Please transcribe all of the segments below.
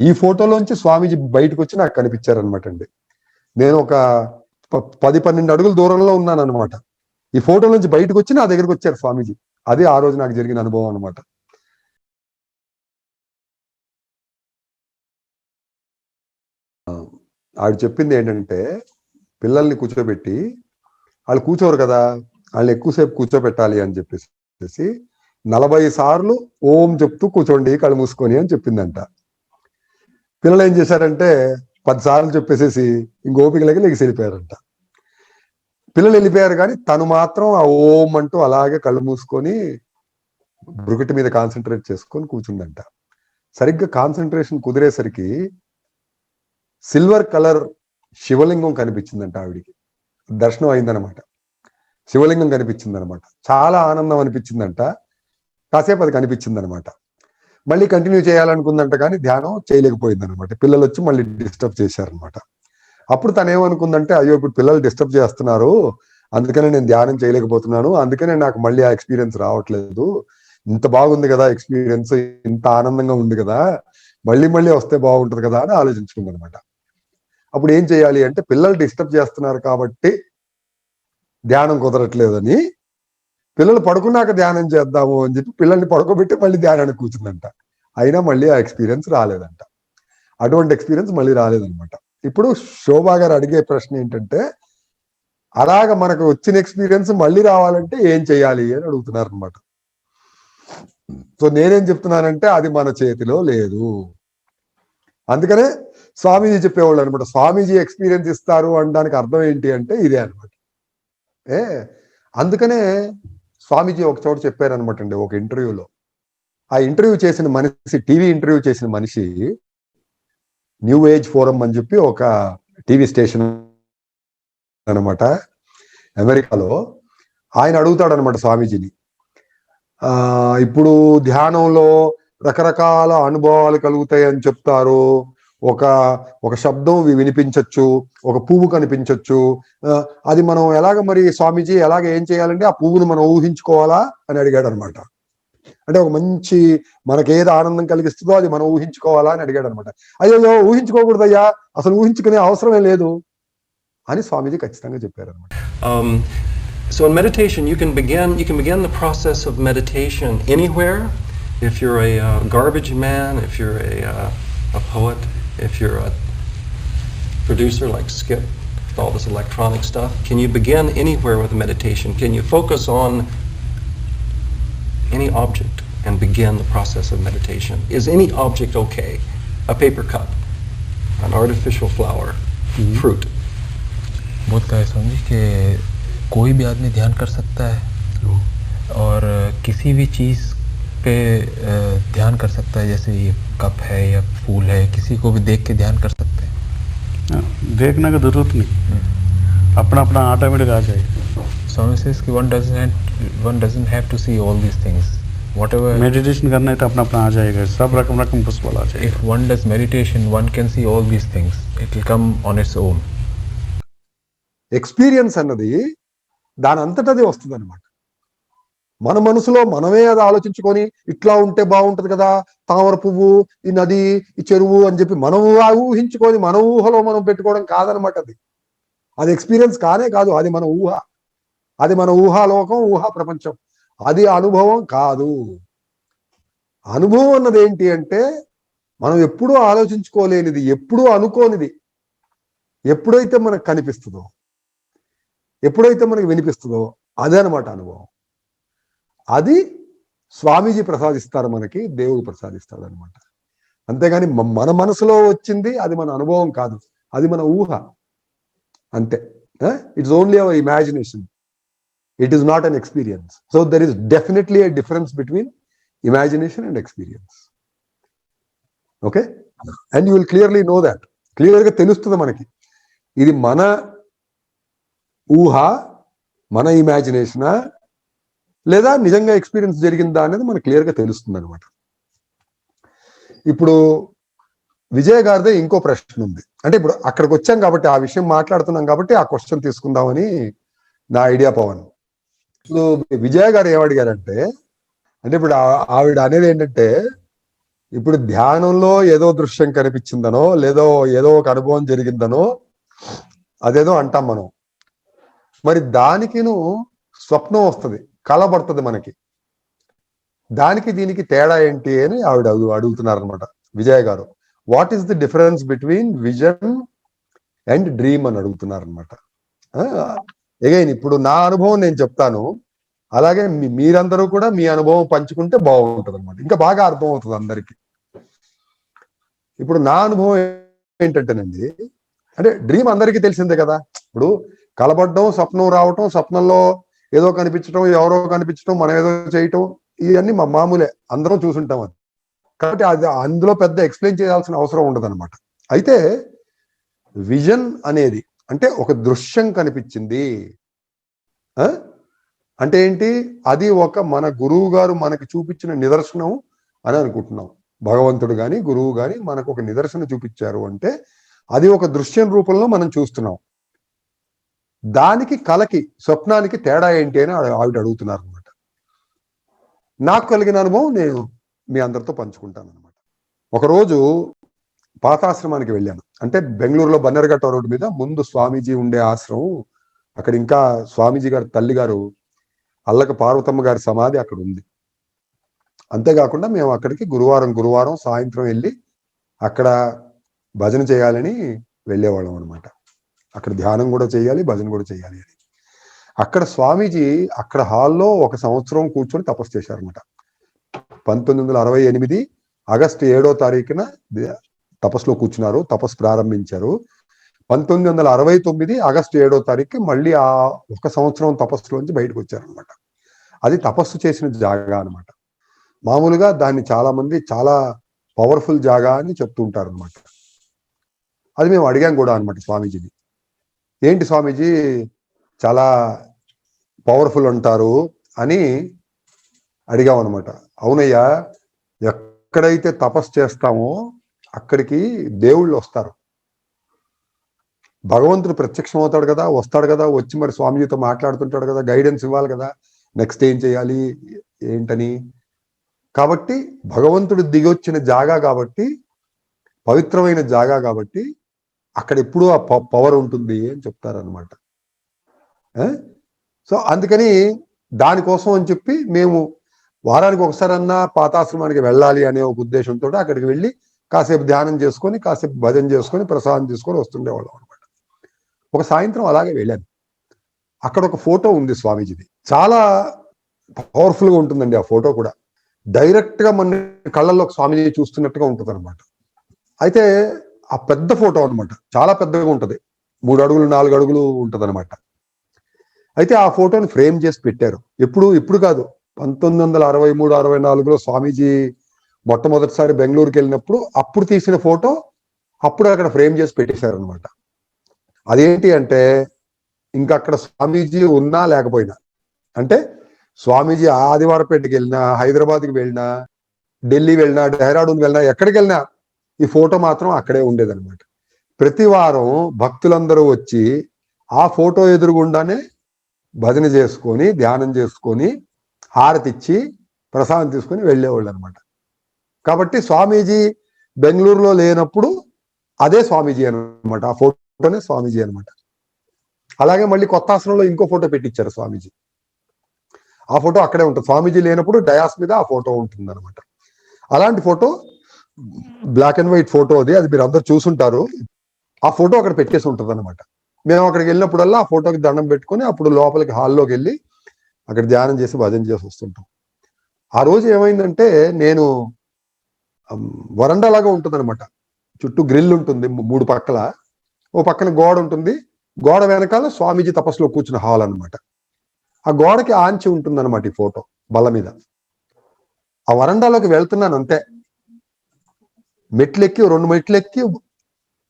ఈ ఫోటోలోంచి స్వామీజీ బయటకు వచ్చి నాకు కనిపించారనమాట అండి. నేను ఒక ప- పది పన్నెండు అడుగుల దూరంలో ఉన్నాను అనమాట ఈ ఫోటో నుంచి బయటకు వచ్చి నా దగ్గరికి వచ్చారు స్వామీజీ. అదే ఆ రోజు నాకు జరిగిన అనుభవం అనమాట ఆవిడ చెప్పింది ఏంటంటే పిల్లల్ని కూర్చోబెట్టి వాళ్ళు కూర్చోరు కదా వాళ్ళని ఎక్కువసేపు కూర్చోబెట్టాలి అని చెప్పేసి నలభై సార్లు ఓం చెప్తూ కూర్చోండి కళ్ళు మూసుకొని అని చెప్పిందంట. పిల్లలు ఏం చేశారంటే పదిసార్లు చెప్పేసేసి ఇంకోపికలకి లెగిసి వెళ్ళిపోయారంట. పిల్లలు వెళ్ళిపోయారు కానీ తను మాత్రం ఆ ఓం అంటూ అలాగే కళ్ళు మూసుకొని బ్రుకటి మీద కాన్సన్ట్రేట్ చేసుకొని కూర్చుందంట. సరిగ్గా కాన్సన్ట్రేషన్ కుదిరేసరికి సిల్వర్ కలర్ శివలింగం కనిపించిందంట ఆవిడికి. దర్శనం అయిందనమాట శివలింగం కనిపించిందనమాట చాలా ఆనందం అనిపించిందంట. కాసేపు అది కనిపించిందనమాట మళ్ళీ కంటిన్యూ చేయాలనుకుందంట కానీ ధ్యానం చేయలేకపోయిందనమాట. పిల్లలు వచ్చి మళ్ళీ డిస్టర్బ్ చేశారనమాట. అప్పుడు తను ఏమనుకుందంటే అయ్యో ఇప్పుడు పిల్లలు డిస్టర్బ్ చేస్తున్నారు. అందుకనే నేను ధ్యానం చేయలేకపోతున్నాను. అందుకనే నాకు మళ్ళీ ఆ ఎక్స్పీరియన్స్ రావట్లేదు. ఇంత బాగుంది కదా ఎక్స్పీరియన్స్ ఇంత ఆనందంగా ఉంది కదా. మళ్ళీ మళ్ళీ వస్తే బాగుంటుంది కదా అని ఆలోచించుకుంది అనమాట అప్పుడు ఏం చేయాలి అంటే పిల్లలు డిస్టర్బ్ చేస్తున్నారు కాబట్టి ధ్యానం కుదరట్లేదని పిల్లలు పడుకున్నాక ధ్యానం చేద్దాము అని చెప్పి పిల్లల్ని పడుకోబెట్టి మళ్ళీ ధ్యానానికి కూర్చుందంట. అయినా మళ్ళీ ఆ ఎక్స్పీరియన్స్ రాలేదంట. అటువంటి ఎక్స్పీరియన్స్ మళ్ళీ రాలేదనమాట ఇప్పుడు శోభా గారు అడిగే ప్రశ్న ఏంటంటే అలాగ మనకు వచ్చిన ఎక్స్పీరియన్స్ మళ్ళీ రావాలంటే ఏం చేయాలి? అని అడుగుతున్నారు అనమాట సో నేనేం చెప్తున్నానంటే అది మన చేతిలో లేదు. అందుకనే స్వామీజీ చెప్పేవాళ్ళు అనమాట స్వామీజీ ఎక్స్పీరియన్స్ ఇస్తారు అనడానికి అర్థం ఏంటి అంటే ఇదే అనమాట ఏ అందుకనే స్వామీజీ ఒక చోట చెప్పారనమాట అండి ఒక ఇంటర్వ్యూలో. ఆ ఇంటర్వ్యూ చేసిన మనిషి టీవీ ఇంటర్వ్యూ చేసిన మనిషి న్యూ ఏజ్ ఫోరం అని చెప్పి ఒక టీవీ స్టేషన్ అనమాట అమెరికాలో. ఆయన అడుగుతాడు అనమాట స్వామీజీని. ఆ ఇప్పుడు ధ్యానంలో రకరకాల అనుభవాలు కలుగుతాయి అని చెప్తారు. ఒక ఒక శబ్దం వినిపించవచ్చు వినిపించొచ్చు ఒక పువ్వు కనిపించవచ్చు అది మనం ఎలాగ మరి స్వామీజీ ఎలాగ ఏం చేయాలంటే ఆ పువ్వును మనం ఊహించుకోవాలా అని అడిగాడు అనమాట అంటే ఒక మంచి మనకి ఏది ఆనందం కలిగిస్తుందో అది మనం ఊహించుకోవాలా అని అడిగాడు అనమాట అయ్యో ఊహించుకోకూడదయ్యా అసలు ఊహించుకునే అవసరమే లేదు అని స్వామీజీ ఖచ్చితంగా చెప్పారు అనమాట Um, so in meditation, you can begin you can begin the process of meditation anywhere. If you're a uh, garbage man, if you're a uh, a poet, if you're a producer like Skip, with all this electronic stuff, can you begin anywhere with meditation? Can you focus on any object and begin the process of meditation? Is any object okay? A paper cup, an artificial flower, fruit. बोलता है स्वामी जी कि कोई भी आदमी ध्यान कर सकता है और किसी भी चीज़ पे अ, ध्यान कर सकता है जैसे ये कप है या फूल है किसी को भी देख के ध्यान कर सकते हैं हाँ, देखने का जरूरत नहीं अपना अपना ऑटोमेटिक आ जाएगा स्वामी says कि one doesn't one doesn't have to see all these things whatever meditation करना है तो अपना अपना आ जाएगा सब रकम रकम पुष्पल आ जाएगा if one does meditation one can see all these things it will come on its own experience అన్నది దాని అంతటదే వస్తుంది అనమాట మన మనసులో మనమే అది ఆలోచించుకొని ఇట్లా ఉంటే బాగుంటది కదా తామర పువ్వు ఈ నది ఈ చెరువు అని చెప్పి మనం ఊహించుకొని మన ఊహలో మనం పెట్టుకోవడం కాదనమాట అది. అది ఎక్స్పీరియన్స్ కానే కాదు అది మన ఊహ. అది మన ఊహాలోకం ఊహా ప్రపంచం. అది అనుభవం కాదు. అనుభవం అన్నది ఏంటి అంటే మనం ఎప్పుడూ ఆలోచించుకోలేనిది ఎప్పుడూ అనుకోనిది ఎప్పుడైతే మనకు కనిపిస్తుందో ఎప్పుడైతే మనకి వినిపిస్తుందో అదే అనమాట అనుభవం. అది స్వామీజీ ప్రసాదిస్తారు మనకి దేవుడు ప్రసాదిస్తాడు అనమాట అంతేగాని మన మనసులో వచ్చింది అది మన అనుభవం కాదు. అది మన ఊహ. అంతే. It's only our imagination it is not an experience so there is definitely a difference between imagination and experience okay and you will clearly know that క్లియర్గా తెలుస్తుంది మనకి. ఇది మన ఊహ మన ఇమాజినేషనా లేదా నిజంగా ఎక్స్పీరియన్స్ జరిగిందా అనేది మనకు క్లియర్గా తెలుస్తుంది అనమాట ఇప్పుడు విజయ్ గారిదే ఇంకో ప్రశ్న ఉంది. అంటే ఇప్పుడు అక్కడికి వచ్చాం కాబట్టి ఆ విషయం మాట్లాడుతున్నాం కాబట్టి ఆ క్వశ్చన్ తీసుకుందామని నా ఐడియా పవన్. ఇప్పుడు విజయ గారు ఏమడిగారంటే అంటే ఇప్పుడు ఆవిడ అనేది ఏంటంటే ఇప్పుడు ధ్యానంలో ఏదో దృశ్యం కనిపించిందనో లేదో ఏదో ఒక అనుభవం జరిగిందనో అదేదో అంటాం మనం. మరి దానికిను స్వప్నం వస్తుంది. కలబడుతుంది మనకి. దానికి దీనికి తేడా ఏంటి అని ఆవిడ అడుగుతున్నారు అనమాట విజయ్ గారు what is the difference between vision and dream అని అడుగుతున్నారు అనమాట ఎగైన్ ఇప్పుడు నా అనుభవం నేను చెప్తాను. అలాగే మీరందరూ కూడా మీ అనుభవం పంచుకుంటే బాగుంటుంది అనమాట ఇంకా బాగా అర్థం అవుతుంది అందరికి. ఇప్పుడు నా అనుభవం ఏంటంటేనండి అంటే డ్రీమ్ అందరికీ తెలిసిందే కదా. ఇప్పుడు కలబడడం స్వప్నం రావటం స్వప్నంలో ఏదో కనిపించడం ఎవరో కనిపించడం మనం ఏదో చేయటం ఇవన్నీ మా మామూలే. అందరం చూసుంటాం అది. కాబట్టి అది అందులో పెద్ద ఎక్స్ప్లెయిన్ చేయాల్సిన అవసరం ఉండదన్నమాట. అయితే విజన్ అనేది అంటే ఒక దృశ్యం కనిపించింది. అంటే ఏంటి? అది ఒక మన గురువు గారు మనకి చూపించిన నిదర్శనం అని అనుకుంటున్నాం. భగవంతుడు కానీ గురువు గాని మనకు ఒక నిదర్శనం చూపించారు అంటే అది ఒక దృశ్యం రూపంలో మనం చూస్తున్నాం. దానికి కలకి స్వప్నానికి తేడా ఏంటి అని ఆవిడ అడుగుతున్నారు అనమాట నాకు కలిగిన అనుభవం నేను మీ అందరితో పంచుకుంటాను అనమాట ఒకరోజు పాతాశ్రమానికి వెళ్ళాను. అంటే బెంగళూరులో బన్నెరగట్ట రోడ్డు మీద ముందు స్వామీజీ ఉండే ఆశ్రమం అక్కడ ఇంకా స్వామీజీ గారి తల్లి గారు అల్లక పార్వతమ్మ గారి సమాధి అక్కడ ఉంది. అంతేకాకుండా మేము అక్కడికి గురువారం గురువారం సాయంత్రం వెళ్ళి అక్కడ భజన చేయాలని వెళ్ళేవాళ్ళం అనమాట అక్కడ ధ్యానం కూడా చేయాలి భజన కూడా చేయాలి అని. అక్కడ స్వామీజీ అక్కడ హాల్లో ఒక సంవత్సరం కూర్చొని తపస్సు చేశారనమాట పంతొమ్మిది వందల అరవై ఎనిమిది ఆగస్టు ఏడో తారీఖున తపస్సులో కూర్చున్నారు తపస్సు ప్రారంభించారు. పంతొమ్మిది వందల అరవై తొమ్మిది ఆగస్టు ఏడో తారీఖు మళ్ళీ ఆ ఒక సంవత్సరం తపస్సులోంచి బయటకు వచ్చారనమాట అది తపస్సు చేసిన జాగా అనమాట మామూలుగా దాన్ని చాలా మంది చాలా పవర్ఫుల్ జాగా అని చెప్తుంటారు అనమాట అది మేము అడిగాం కూడా అనమాట స్వామీజీని. ఏంటి స్వామీజీ? చాలా పవర్ఫుల్ అంటారు అని అడిగాం అనమాట అవునయ్యా ఎక్కడైతే తపస్సు చేస్తామో అక్కడికి దేవుళ్ళు వస్తారు. భగవంతుడు ప్రత్యక్షం అవుతాడు కదా వస్తాడు కదా వచ్చి మరి స్వామీజీతో మాట్లాడుతుంటాడు కదా గైడెన్స్ ఇవ్వాలి కదా నెక్స్ట్ ఏం చేయాలి ఏంటని. కాబట్టి భగవంతుడు దిగొచ్చిన జాగా కాబట్టి పవిత్రమైన జాగా కాబట్టి అక్కడ ఎప్పుడూ ఆ పవర్ ఉంటుంది అని చెప్తారనమాట సో అందుకని దానికోసం అని చెప్పి మేము వారానికి ఒకసారన్నా పాతాశ్రమానికి వెళ్ళాలి అనే ఒక ఉద్దేశంతో అక్కడికి వెళ్ళి కాసేపు ధ్యానం చేసుకొని కాసేపు భజన చేసుకొని ప్రసాదం తీసుకొని వస్తుండేవాళ్ళం అనమాట ఒక సాయంత్రం అలాగే వెళ్ళాను. అక్కడ ఒక ఫోటో ఉంది స్వామీజీది. చాలా పవర్ఫుల్గా ఉంటుందండి ఆ ఫోటో కూడా. డైరెక్ట్గా మన కళ్ళల్లో స్వామీజీ చూస్తున్నట్టుగా ఉంటుంది అనమాట అయితే ఆ పెద్ద ఫోటో అనమాట చాలా పెద్దగా ఉంటుంది. మూడు అడుగులు నాలుగు అడుగులు ఉంటుంది అనమాట అయితే ఆ ఫోటోని ఫ్రేమ్ చేసి పెట్టారు. ఎప్పుడు? ఇప్పుడు కాదు. పంతొమ్మిది వందల అరవై మూడు అరవై నాలుగులో స్వామీజీ మొట్టమొదటిసారి బెంగళూరుకి వెళ్ళినప్పుడు అప్పుడు తీసిన ఫోటో అప్పుడు అక్కడ ఫ్రేమ్ చేసి పెట్టేశారు అనమాట అదేంటి అంటే ఇంకా అక్కడ స్వామీజీ ఉన్నా లేకపోయినా అంటే స్వామీజీ ఆదివారపేటకి వెళ్ళినా హైదరాబాద్కి వెళ్ళినా ఢిల్లీ వెళ్ళినా డెహ్రాడూన్ వెళ్ళినా ఎక్కడికి వెళ్ళినా ఈ ఫోటో మాత్రం అక్కడే ఉండేదన్నమాట. ప్రతి వారం భక్తులందరూ వచ్చి ఆ ఫోటో ఎదురుగుండానే భజన చేసుకొని ధ్యానం చేసుకొని హారతిచ్చి ప్రసాదం తీసుకొని వెళ్ళేవాళ్ళు అనమాట కాబట్టి స్వామీజీ బెంగళూరులో లేనప్పుడు అదే స్వామీజీ అనమాట ఆ ఫోటోనే స్వామీజీ అనమాట అలాగే మళ్ళీ కొత్త ఆసనంలో ఇంకో ఫోటో పెట్టించారు స్వామీజీ. ఆ ఫోటో అక్కడే ఉంటుంది. స్వామీజీ లేనప్పుడు డయాస్ మీద ఆ ఫోటో ఉంటుంది అనమాట అలాంటి photo black and white photo అది అది మీరు అందరు చూసుంటారు. ఆ ఫోటో అక్కడ పెట్టేసి ఉంటుంది అనమాట మేము అక్కడికి వెళ్ళినప్పుడల్లా ఆ ఫోటోకి దండం పెట్టుకొని అప్పుడు లోపలికి హాల్లోకి వెళ్ళి అక్కడ ధ్యానం చేసి భజన చేసి వస్తుంటాం. ఆ రోజు ఏమైందంటే నేను వరండా లాగా ఉంటుంది అనమాట చుట్టూ గ్రిల్ ఉంటుంది మూడు పక్కల. ఓ పక్కన గోడ ఉంటుంది. గోడ వెనకాల స్వామీజీ తపస్సులో కూర్చున్న హాల్ అనమాట ఆ గోడకి ఆంచి ఉంటుంది అనమాట ఈ ఫోటో బల్ల మీద. ఆ వరండాలోకి వెళ్తున్నాను అంతే. మెట్లెక్కి రెండు మెట్లెక్కి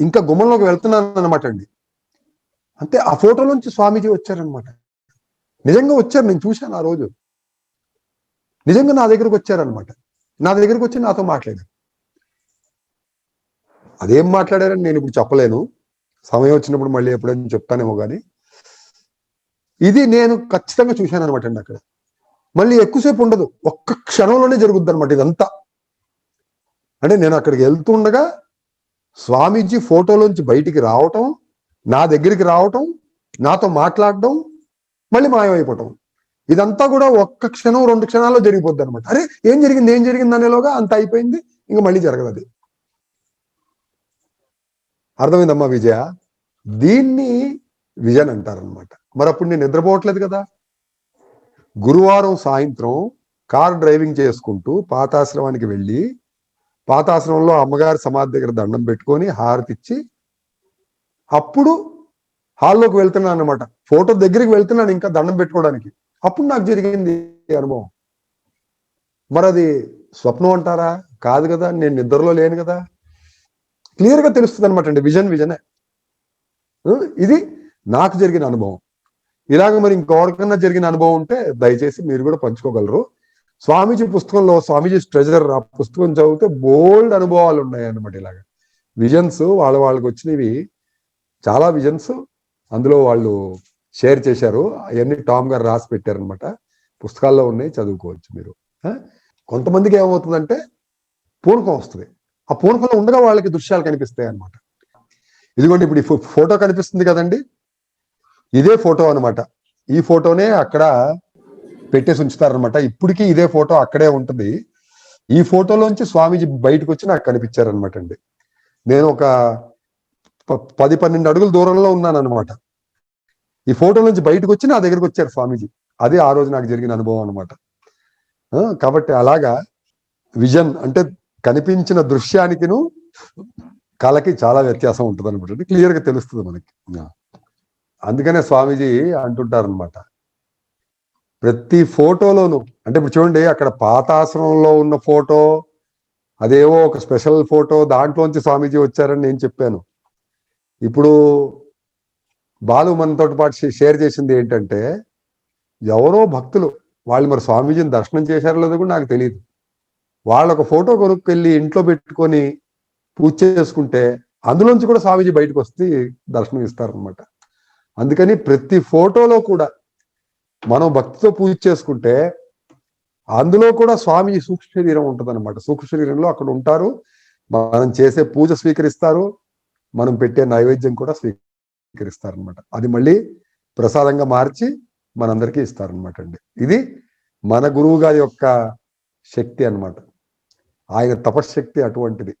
ఇంకా గుమ్మంలోకి వెళ్తున్నాను అనమాట అండి. అంతే ఆ ఫోటోలోంచి స్వామీజీ వచ్చారనమాట నిజంగా వచ్చారు నేను చూశాను ఆ రోజు. నిజంగా నా దగ్గరకు వచ్చారనమాట నా దగ్గరకు వచ్చి నాతో మాట్లాడారు. అదేం మాట్లాడారని నేను ఇప్పుడు చెప్పలేను. సమయం వచ్చినప్పుడు మళ్ళీ ఎప్పుడైనా చెప్తానేమో కానీ ఇది నేను ఖచ్చితంగా చూశాను అనమాట అండి అక్కడ. మళ్ళీ ఎక్కువసేపు ఉండదు. ఒక్క క్షణంలోనే జరుగుద్ది అనమాట ఇదంతా. అంటే నేను అక్కడికి వెళ్తుండగా స్వామీజీ ఫోటోలోంచి బయటికి రావటం నా దగ్గరికి రావటం నాతో మాట్లాడడం మళ్ళీ మాయమైపోవటం. ఇదంతా కూడా ఒక్క క్షణం రెండు క్షణాల్లో జరిగిపోద్ది అనమాట అరే ఏం జరిగింది? ఏం జరిగింది అనేలోగా అంత అయిపోయింది. ఇంకా మళ్ళీ జరగదు అది. అర్థమైందమ్మా విజయ? దీన్ని విజన్ అంటారనమాట మరి అప్పుడు నేను నిద్రపోవట్లేదు కదా. గురువారం సాయంత్రం కార్ డ్రైవింగ్ చేసుకుంటూ పాతాశ్రమానికి వెళ్ళి పాతాశ్రమంలో అమ్మగారి సమాధి దగ్గర దండం పెట్టుకొని హారతి ఇచ్చి అప్పుడు హాల్లోకి వెళ్తున్నాను అనమాట ఫోటో దగ్గరికి వెళ్తున్నాను ఇంకా దండం పెట్టుకోవడానికి. అప్పుడు నాకు జరిగింది అనుభవం. మరి అది స్వప్నం అంటారా? కాదు కదా నేను నిద్రలో లేను కదా. క్లియర్గా తెలుస్తుంది అనమాట అండి విజన్ విజనే. ఇది నాకు జరిగిన అనుభవం. ఇలాగ మరి ఇంకెవరికన్నా జరిగిన అనుభవం ఉంటే దయచేసి మీరు కూడా పంచుకోగలరు. స్వామీజీ పుస్తకంలో స్వామీజీ ట్రెజర్ ఆ పుస్తకం చదివితే బోల్డ్ అనుభవాలు ఉన్నాయి అన్నమాట ఇలాగ. విజన్స్ వాళ్ళ వాళ్ళకి వచ్చినవి చాలా విజన్స్ అందులో వాళ్ళు షేర్ చేశారు. అవన్నీ టామ్ గారు రాసి పెట్టారనమాట పుస్తకాల్లో ఉన్నాయి చదువుకోవచ్చు మీరు. కొంతమందికి ఏమవుతుందంటే పూనకం వస్తుంది. ఆ పూనకంలో ఉండగా వాళ్ళకి దృశ్యాలు కనిపిస్తాయి అన్నమాట ఇదిగోండి ఇప్పుడు ఈ ఫో- ఫోటో కనిపిస్తుంది కదండి. ఇదే ఫోటో అనమాట ఈ ఫోటోనే అక్కడ పెట్టేసి ఉంచుతారనమాట ఇప్పటికీ ఇదే ఫోటో అక్కడే ఉంటుంది. ఈ ఫోటోలోంచి స్వామీజీ బయటకు వచ్చి నాకు కనిపించారనమాట అండి. నేను ఒక ప- పది పన్నెండు అడుగుల దూరంలో ఉన్నాను అనమాట ఈ ఫోటో నుంచి బయటకు వచ్చి నా దగ్గరికి వచ్చారు స్వామీజీ. అదే ఆ రోజు నాకు జరిగిన అనుభవం అనమాట కాబట్టి అలాగా విజన్ అంటే కనిపించిన దృశ్యానికిను కళకి చాలా వ్యత్యాసం ఉంటుంది అనమాట క్లియర్గా తెలుస్తుంది మనకి. అందుకనే స్వామీజీ అంటుంటారనమాట ప్రతి ఫోటోలోను అంటే ఇప్పుడు చూడండి అక్కడ పాతాశ్రమంలో ఉన్న ఫోటో అదేవో ఒక స్పెషల్ ఫోటో దాంట్లోంచి స్వామీజీ వచ్చారని నేను చెప్పాను. ఇప్పుడు బాలు మనతో పాటు షేర్ చేసింది ఏంటంటే ఎవరో భక్తులు వాళ్ళు మరి స్వామీజీని దర్శనం చేశారో లేదో కూడా నాకు తెలియదు వాళ్ళు ఒక ఫోటో కొనుక్కెళ్ళి ఇంట్లో పెట్టుకొని పూజ చేసుకుంటే అందులోంచి కూడా స్వామీజీ బయటకు వస్తే దర్శనం ఇస్తారనమాట అందుకని ప్రతి ఫోటోలో కూడా మనం భక్తితో పూజ చేసుకుంటే అందులో కూడా స్వామి సూక్ష్మ శరీరం ఉంటుంది అనమాట సూక్ష్మ శరీరంలో అక్కడ ఉంటారు. మనం చేసే పూజ స్వీకరిస్తారు. మనం పెట్టే నైవేద్యం కూడా స్వీకరిస్తారనమాట అది మళ్ళీ ప్రసాదంగా మార్చి మనందరికీ ఇస్తారనమాట అండి. ఇది మన గురువు గారి యొక్క శక్తి అన్నమాట. ఆయన తపశ్శక్తి అటువంటిది.